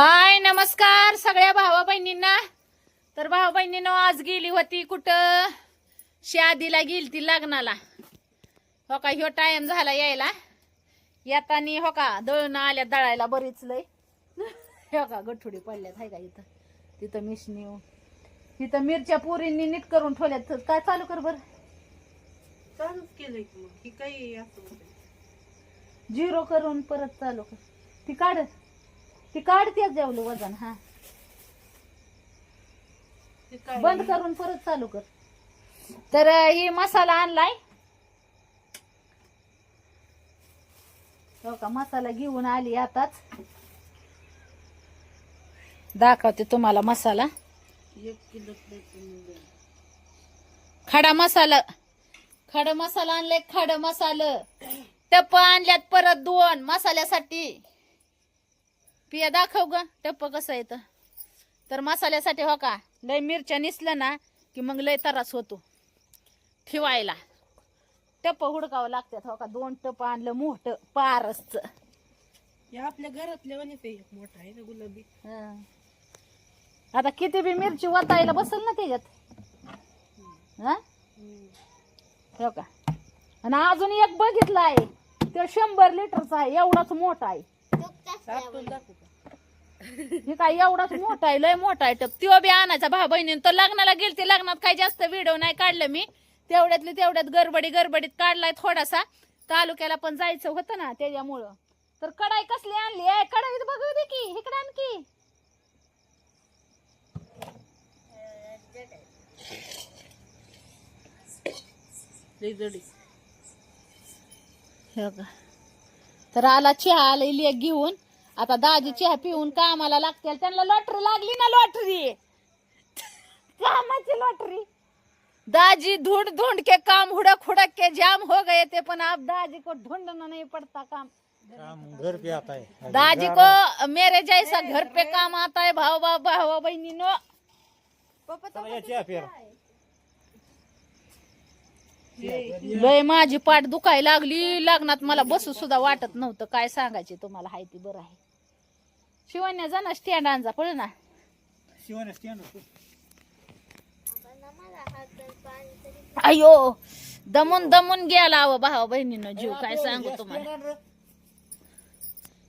हाय नमस्कार सगळ्या भावा बहिणींना तर भावा बहिणीनं आज गेली होती कुठं? शादीला गेली ती लग्नाला. हो का ह्यो टाइम झाला यायला. येतानी हो का दळणं आल्या दळायला बरीच लय. हो का गठुडी पडल्यात हाय का इथं. तिथं मिशनी तिथं मिरच्या पुरींनी नीट करून ठेवल्यात. तर काय चालू कर बर? चालूच केलंय की मग ही काही असं होतंय. झिरो करून परत चालू कर. ती काढ. ती काढतेच जेवलं वजन हा. बंद करून परत चालू कर. तर ही मसाला आणलाय. हो का मसाला घेऊन आली आताच. दाखवते तुम्हाला मसाला. एक किलो प्लेट खडा मसाला खडा मसाला आणलाय खड मसाला. टप्प आणल्यात परत दोन मसाल्यासाठी. पिया दाखव ग टप्प कसं येतं तर मसाल्यासाठी हो का लय मिरच्या निसलं ना की मग लय त्रास होतो. ठेवायला. टप्प हुडकावं लागतात हो का दोन टप्प आणलं मोठं पारसच. आपल्या आहे एक मोठा आहे ना गुलाबी. आता किती बी मिरची वतायला बसल ना त्याच्यात. हा? हो का? आणि अजून एक बघितला आहे तो शंभर लिटरचा आहे एवढाच मोठा आहे. आपटून दाखवू का? हे काय एवढाच मोठा आहे लय मोठा आहे. टप त्यो बी आणायचा भाऊ बहिणीने. तो लग्नाला गेलते लग्नात काही जास्त व्हिडिओ नाही काढलं मी. तेवढ्यातली तेवढ्यात गडबडी गडबडीत काढलाय थोडासा. तालुक्याला पण जायचं होतं ना त्याच्यामुळं. तर कढाई कसली आणली? आहे कढाईत बघू दे की इकडे आणखी हे. तर आला चहा आला लेक घेऊन. आता दाजी चहा पिऊन कामाला लागतील. त्यांना लॉटरी लागली ना लॉटरी कामाची लॉटरी दाजी ढूंढ ढूंढ के काम हुड़क हुड़क के जाम हो गए थे पण अब दाजी को ढूंढना नहीं पड़ता काम. काम घर पे आता है. दाजी को मेरे जैसा घर पे काम आता है भाव भाव भावा चहा प्यायला. लय माझी पाठ दुखायला लागली. लग्नात मला बसू सुद्धा वाटत नव्हतं. काय सांगायचे तुम्हाला? हाय ती बरं आहे. शिवण्या जा ना स्टँड आणजा पळ ना. शिवाने stand होतं. अयो दमून दमून गेला अव भावा बहिणीनं जीव काय सांगू तुम्हाला.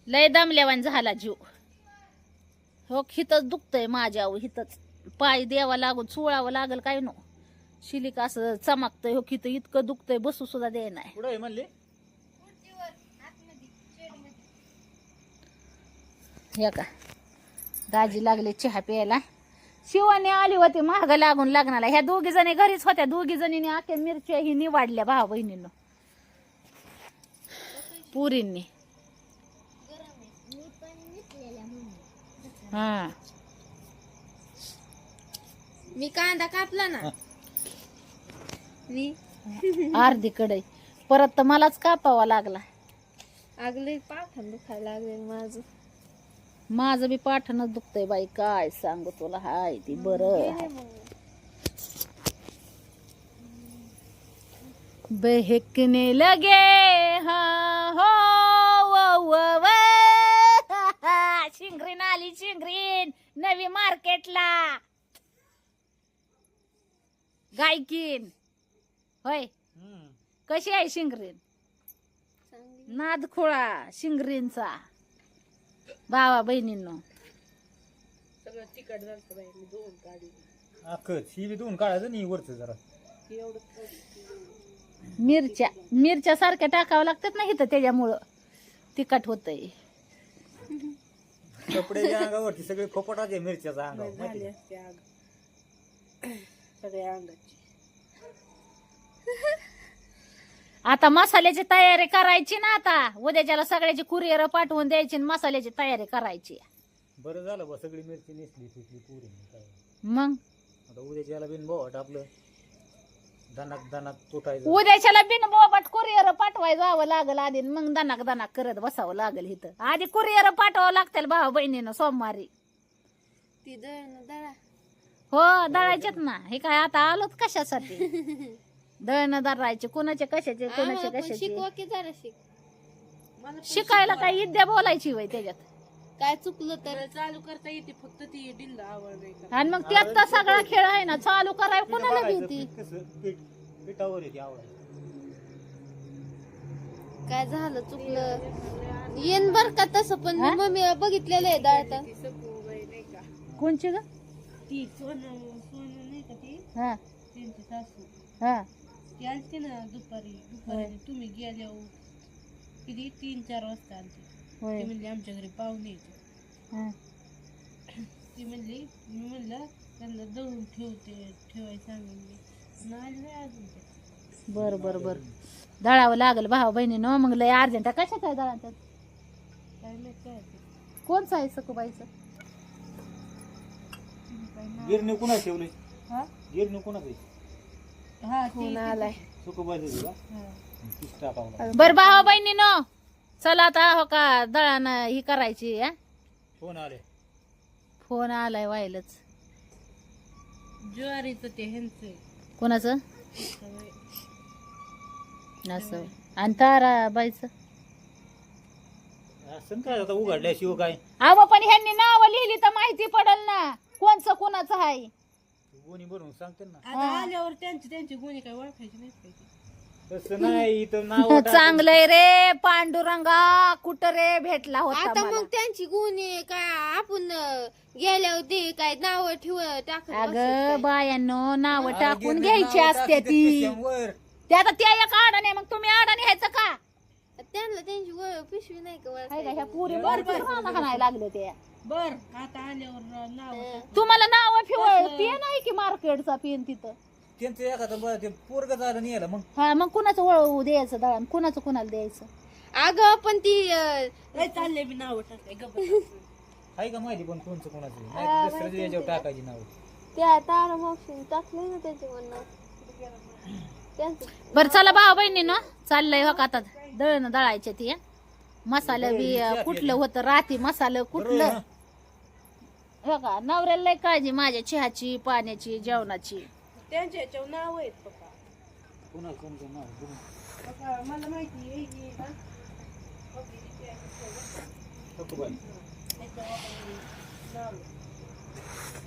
लय दमल्यावान झाला जीव. हो हितच दुखतय माझ्या हितच. पाय द्यावा लागून चुळावं लागल काय नो. शिलिक असं चमकतय हो हिथं इतकं दुखतंय बसू सुद्धा दे नाही कुठं आहे म्हणले हे का दाजी लागले चहा प्यायला. शिवाने आली होती महाग लागून लग्नाला. ह्या दोघी जणी घरीच होत्या. दोघी जणीने आख्या मिरच्या ही निवाडल्या भावा बहिणीनं. पुरींनी. हा. मी कांदा कापला ना. मी? अर्धी कडे परत तर मलाच कापावा लागला. अगले पाठण दुखायला लागले माझं. माझं बी पाठणच दुखतंय बाई काय सांगू तुला? हाय ती बरं. बहकने लगे हाँ हो वो वो वो. शिंगरीन आली शिंगरीन नवी मार्केटला. गायकीन. होय. कशी आहे शिंगरीन? नादखोळा शिंगरीनचा. भावा बहिणींनो. सगळं तिखट झालं बाई मी दोन काढली. अख्खच ही बी दोन काढायचं नाही वरच जरा. एवढं. मिरच्या मिरच्या सारख्या टाकावं लागतात ना इथं त्याच्यामुळं तिखट होतंय. कपड्याच्या अंगावरती सगळे खोपटाचे मिरच्याचा अंगावर झाली माहिती असते आग. सगळ्या अंगाची. आता मसाल्याची तयारी करायची ना आता. उद्याच्याला सगळ्याची कुरिअर पाठवून द्यायची आणि मसाल्याची तयारी करायची? बरं झालं बा सगळी मिरची नेसली पिकली पुरी काय मग? आता उद्याच्या याला बिन भावट आपलं दनाक दनाक तुटायचं. उद्याच्याला बिन बोबाट कुरिअर पाठवाय जावं लागल आधी मग दनाक दनाक करत बसावं लागल इथं. आधी कुरिअर पाठवावं लागतील भाऊ बहिणीनं सोमवारी. ती दळण दळा. हो दळायचेत ना. हे काय आता आलोच कशासाठी? दळण दळायचे कोणाचे कशाचे कोणाचे आम्हाला पण कशाचे. शिकवा की जरा शिक. मला पण शिकायला काय विद्या बोलायची वय त्याच्यात. काय चुकलं तर? तर चालू करता येते फक्त ती डिल्ला आवड नाही आणि मग त्यात तर सगळा खेळ आहे ना चालू कराय कोणाला भीती? पीठ कसं पीठ पिठावर येते आवड. काय झालं चुकलं? येन बर का तसं पण मी मम्मीला बघितलेलं आहे दळता ती सखूबाई नाही का? कोणची ग? ती सोनं सोनं नाही का ती? हा. त्यांची सासू. हा. ती आलती ना दुपारी दुपारी तुम्ही गेल्यावर किती? तीन चार वाजता आलती. होय. ती म्हणली आमच्या घरी पाहुणे येते हा. ती म्हणली मी म्हणलं त्यांना दळून ठेवते ठेवाय सांगितले नाही नाही अजून ते. बर बर बर. दळावं लागल भाऊ बहिणीनं. मग लय अर्जंट कशाच आहे दळा त्यात काय माहीत काय कोणचं आहे गिरणी कुणा ठेवली? हा? गिरणी कुणाच हा फोन आलाय. बर भाऊ बहिणीनं चला आता हो का दळानं ही करायची हा? फोन आले. फोन आलाय व्हायलाच. ज्वारीचं ते ह्यांचं. कोणाचं? असं. आणि असं काय आता उघडल्याशिवाय काय? अहो पण ह्यांनी नाव लिहिली तर माहिती पडल ना. कोणचं कोणाचं आहे गोणी भरून सांगते ना. आता आल्यावर त्यांची त्यांची गुन्हे काय ओळखायची. तसं नाही इथं नाव चांगलंय रे पांडुरंगा कुठं रे भेटला होता आता मला. मग त्यांची गुन्हे काय आपण अं, गेल्यावर ते काय नाव ठेव टाकत अगं बायांनो नाव टाकून घ्यायची असते ती. वर ते आता त्या एक अडाणे मग तुम्ही अडाणी ह्याचं का? त्यांना त्यांची व- पिशवी नाही का हाय का? ह्या पुरी भरपूर हाणायला लागले ते. बर आता आल्यावर नाव तुम्हाला नाव फिवळ पेन आहे की मार्केटचा पेन तिथं. त्यांचं एखादं बरं ते पोरग झालं नाही याला मग. हा मग कुणाचं वळवू द्यायचं दळण? कुणाचं कुणाला द्यायचं? अगं पण ती अं, लय चालले मी नाव टाकाय गप्प आहे का माहिती पण कोणचं कोणाचं? नाही तर दुसऱ्याचं याच्यावर टाकायची नाव. त्या तारा मावशीने टाकलंय ना त्यांचं बर चला भाऊ बहिणी ना चाललंय हो का आता दळण दळायचे ती. मसाला बी कुठलं होतं राती मसाला कुठलं? हो का? नवऱ्याला लय काळजी माझ्या चहाची पाण्याची जेवणाची. त्यांच्या नाव आहेत पप्पा. कोणाचं कोणतं नाव कोण- पप्पा मला माहिती आहे ही ना. सखूबाई. नाव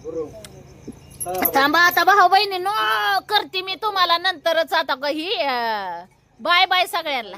बरोबर. थांबा आता भाऊ बहिणी नो करते मी तुम्हाला नंतरच आता ग बाय बाय सगळ्यांना.